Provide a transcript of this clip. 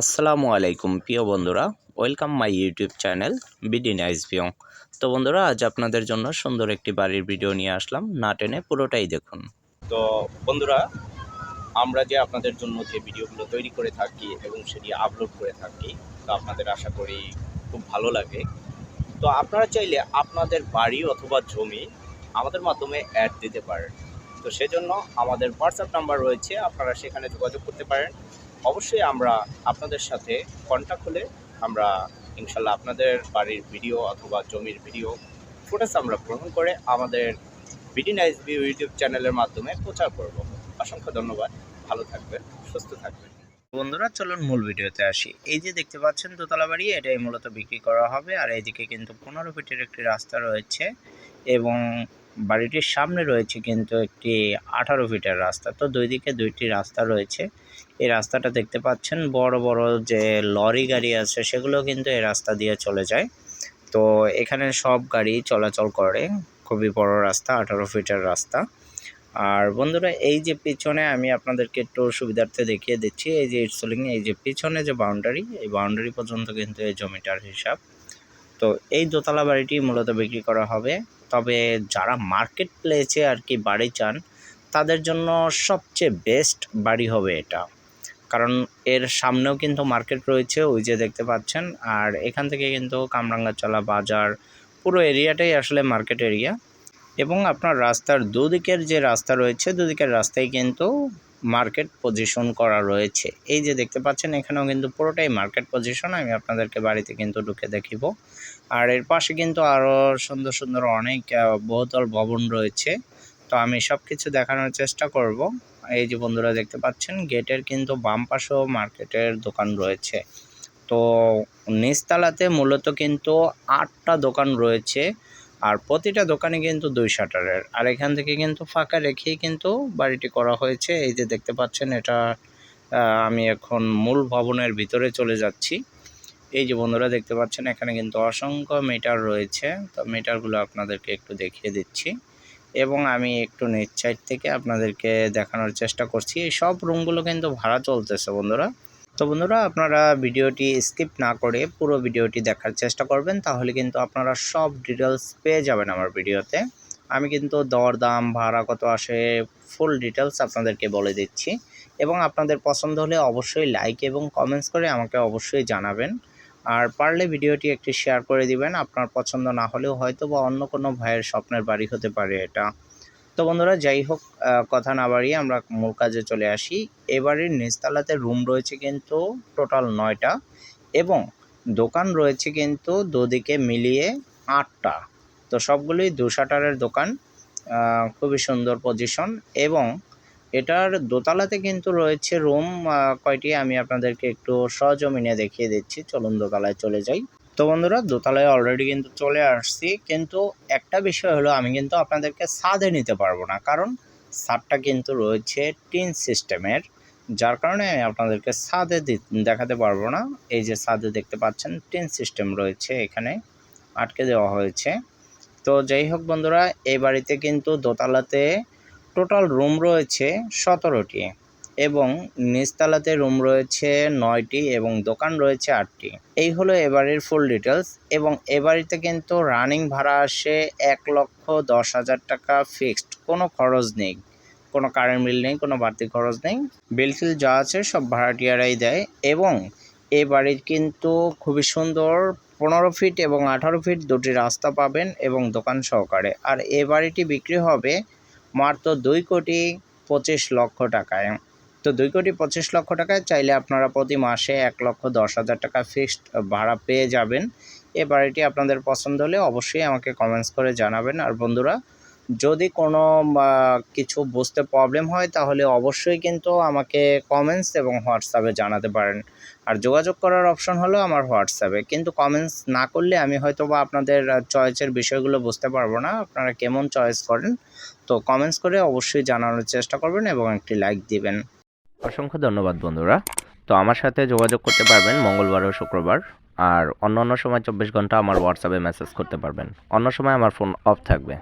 আসসালামু আলাইকুম, প্রিয় বন্ধুরা। Welcome my YouTube channel BD nice view তো বন্ধুরা, আজ আপনাদের জন্য সুন্দর একটি বাড়ির ভিডিও নিয়ে আসলাম। না টেনে পুরোটাই দেখুন। তো বন্ধুরা, আমরা যে আপনাদের জন্য যে ভিডিওগুলো তৈরি করে থাকি এবং সেটি আপলোড করে থাকি, তো আপনাদের আশা করি খুব ভালো লাগে। তো আপনারা চাইলে আপনাদের বাড়ি অথবা জমি আমাদের মাধ্যমে অ্যাড দিতে পারেন। তো সেজন্য আমাদের হোয়াটসঅ্যাপ নাম্বার রয়েছে, আপনারা সেখানে যোগাযোগ করতে পারেন। অবশ্যই আমরা আপনাদের সাথে কন্ট্যাক্ট হলে আমরা ইনশাল্লাহ আপনাদের বাড়ির ভিডিও অথবা জমির ভিডিও ফুটেজ আমরা গ্রহণ করে আমাদের বিডি নাইস ভিউ ইউটিউব চ্যানেলের মাধ্যমে প্রচার করব। অসংখ্য ধন্যবাদ। ভালো থাকবেন, সুস্থ থাকবেন। বন্ধুরা, চলুন মূল ভিডিওতে আসি। এই যে দেখতে পাচ্ছেন দোতলা বাড়ি, এটাই মূলত বিক্রি করা হবে। আর এইদিকে কিন্তু পনেরো ফিটের একটি রাস্তা রয়েছে এবং বাড়িটির সামনে রয়েছে কিন্তু একটি আঠারো ফিটের রাস্তা। তো দুই দিকে দুইটি রাস্তা রয়েছে। এই রাস্তাটা দেখতে পাচ্ছেন, বড় বড় যে লরি গাড়ি আছে সেগুলো কিন্তু এই রাস্তা দিয়ে চলে যায়। তো এখানে সব গাড়ি চলাচল করে। খুবই বড় রাস্তা, আঠারো ফিটের রাস্তা। আর বন্ধুরা, এই যে পিছনে আমি আপনাদেরকে একটু সুবিধার্থে দেখিয়ে দিচ্ছি, এই যে ইটসোলিং, এই যে পিছনে যে বাউন্ডারি এই বাউন্ডারি পর্যন্ত কিন্তু এই জমিটার হিসাব। তো এই দোতলা বাড়িটি মূলত বিক্রি করা হবে। তবে যারা মার্কেট প্লেসে আর কি বাড়ি চান, তাদের জন্য সবচেয়ে বেস্ট বাড়ি হবে এটা। কারণ এর সামনেও কিন্তু মার্কেট রয়েছে, ওই যে দেখতে পাচ্ছেন। আর এখান থেকে কিন্তু কামরাঙ্গাচলা বাজার, পুরো এরিয়াটাই আসলে মার্কেট এরিয়া। এবং আপনার রাস্তার দুদিকের যে রাস্তা রয়েছে, দুদিকের রাস্তায় কিন্তু মার্কেট পজিশন করা রয়েছে। এই যে দেখতে পাচ্ছেন, এখানেও কিন্তু পুরোটাই মার্কেট পজিশন আমি আপনাদেরকে বাড়িতে কিন্তু ঢুকে দেখিব। আর এর পাশে কিন্তু আরও সুন্দর সুন্দর অনেক বহুতল ভবন রয়েছে। তো আমি সব কিছু দেখানোর চেষ্টা করব। এই যে বন্ধুরা দেখতে পাচ্ছেন, গেটের কিন্তু বাম পাশেও মার্কেটের দোকান রয়েছে। তো নিচতলাতে মূলত কিন্তু আটটা দোকান রয়েছে। আর প্রতিটা দোকানে কিন্তু দুই শাটারের। আর এখান থেকে কিন্তু ফাঁকা রেখেই কিন্তু বাড়িটি করা হয়েছে। এই যে দেখতে পাচ্ছেন, এটা আমি এখন মূল ভবনের ভিতরে চলে যাচ্ছি। এই যে বন্ধুরা দেখতে পাচ্ছেন, এখানে কিন্তু অসংখ্য মিটার রয়েছে। তো মিটারগুলো আপনাদেরকে একটু দেখিয়ে দিচ্ছি। এবং আমি একটু নিচ সাইড থেকে আপনাদেরকে দেখানোর চেষ্টা করছি। এই সব রুমগুলো কিন্তু ভাড়া চলতেছে বন্ধুরা। তো বন্ধুরা, আপনারা ভিডিওটি স্কিপ না করে পুরো ভিডিওটি দেখার চেষ্টা করবেন, তাহলে কিন্তু আপনারা সব ডিটেলস পেয়ে যাবেন আমার ভিডিওতে। আমি কিন্তু দর দাম ভাড়া কত আসে, ফুল ডিটেলস আপনাদেরকে বলে দিচ্ছি। এবং আপনাদের পছন্দ হলে অবশ্যই লাইক এবং কমেন্টস করে আমাকে অবশ্যই জানাবেন। আর পারলে ভিডিওটি একটি শেয়ার করে দিবেন, আপনার পছন্দ না হলেও হয়তো বা অন্য কোনো ভাইয়ের স্বপ্নের বাড়ি হতে পারে এটা। তো বন্ধুরা, যাই হোক কথা না বাড়িয়ে আমরা মূল কাজে চলে আসি। এবারের নিচতলাতে রুম রয়েছে কিন্তু টোটাল নয়টা এবং দোকান রয়েছে কিন্তু দুদিকে মিলিয়ে আটটা। তো সবগুলোই দু শাটারের দোকান খুবই সুন্দর পজিশন এবং এটার দোতলাতে কিন্তু রয়েছে রুম কয়টি আমি আপনাদেরকে একটু সজমিনে দেখিয়ে দিচ্ছি। চলুন দোতলায় চলে যাই। তো বন্ধুরা, দোতলায় অলরেডি কিন্তু চলে আসছি। কিন্তু একটা বিষয় হলো, আমি কিন্তু আপনাদেরকে ছাদে নিতে পারব না। কারণ ছাদটা কিন্তু রয়েছে টিন সিস্টেমের, যার কারণে আমি আপনাদেরকে ছাদে দেখাতে পারব না। এই যে ছাদে দেখতে পাচ্ছেন, টিন সিস্টেম রয়েছে এখানে, আটকে দেওয়া হয়েছে। তো যাই হোক বন্ধুরা, এই বাড়িতে কিন্তু দোতলাতে টোটাল রুম রয়েছে সতেরোটি। এবং নিচতলাতে রুম রয়েছে নয়টি এবং দোকান রয়েছে আটটি। এই হলো এবারের ফুল ডিটেলস এবং এ বাড়িতে কিন্তু রানিং ভাড়া আসে এক লক্ষ দশ হাজার টাকা ফিক্সড কোনো খরচ নেই, কোনো কারেন্ট বিল নেই, কোনো বাড়তি খরচ নেই। বিল ফিল যা আছে সব ভাড়াটিয়ারাই দেয় এবং এ বাড়ির কিন্তু খুবই সুন্দর পনেরো ফিট এবং আঠারো ফিট দুটি রাস্তা পাবেন এবং দোকান সহকারে। আর এ বাড়িটি বিক্রি হবে মাত্র দুই কোটি পঁচিশ লক্ষ টাকায়। তো দুই কোটি পঁচিশ লক্ষ টাকায় চাইলে আপনারা প্রতি মাসে এক লক্ষ দশ হাজার টাকা ফিক্সড ভাড়া পেয়ে যাবেন। এ বাড়িটি আপনাদের পছন্দ হলে অবশ্যই আমাকে কমেন্টস করে জানাবেন। আর বন্ধুরা, যদি কোনো কিছু বুঝতে প্রবলেম হয়, তাহলে অবশ্যই কিন্তু আমাকে কমেন্টস এবং হোয়াটসঅ্যাপে জানাতে পারেন। আর যোগাযোগ করার অপশন হলো আমার হোয়াটসঅ্যাপে। কিন্তু কমেন্টস না করলে আমি হয়তো বা আপনাদের চয়েসের বিষয়গুলো বুঝতে পারব না। আপনারা কেমন চয়েস করেন, তো কমেন্টস করে অবশ্যই জানানোর চেষ্টা করবেন এবং একটি লাইক দিবেন। অসংখ্য ধন্যবাদ বন্ধুরা। তো আমার সাথে যোগাযোগ করতে পারবেন মঙ্গলবার ও শুক্রবার। আর অন্য অন্য সময় চব্বিশ ঘণ্টা আমার হোয়াটসঅ্যাপে মেসেজ করতে পারবেন। অন্য সময় আমার ফোন অফ থাকবে।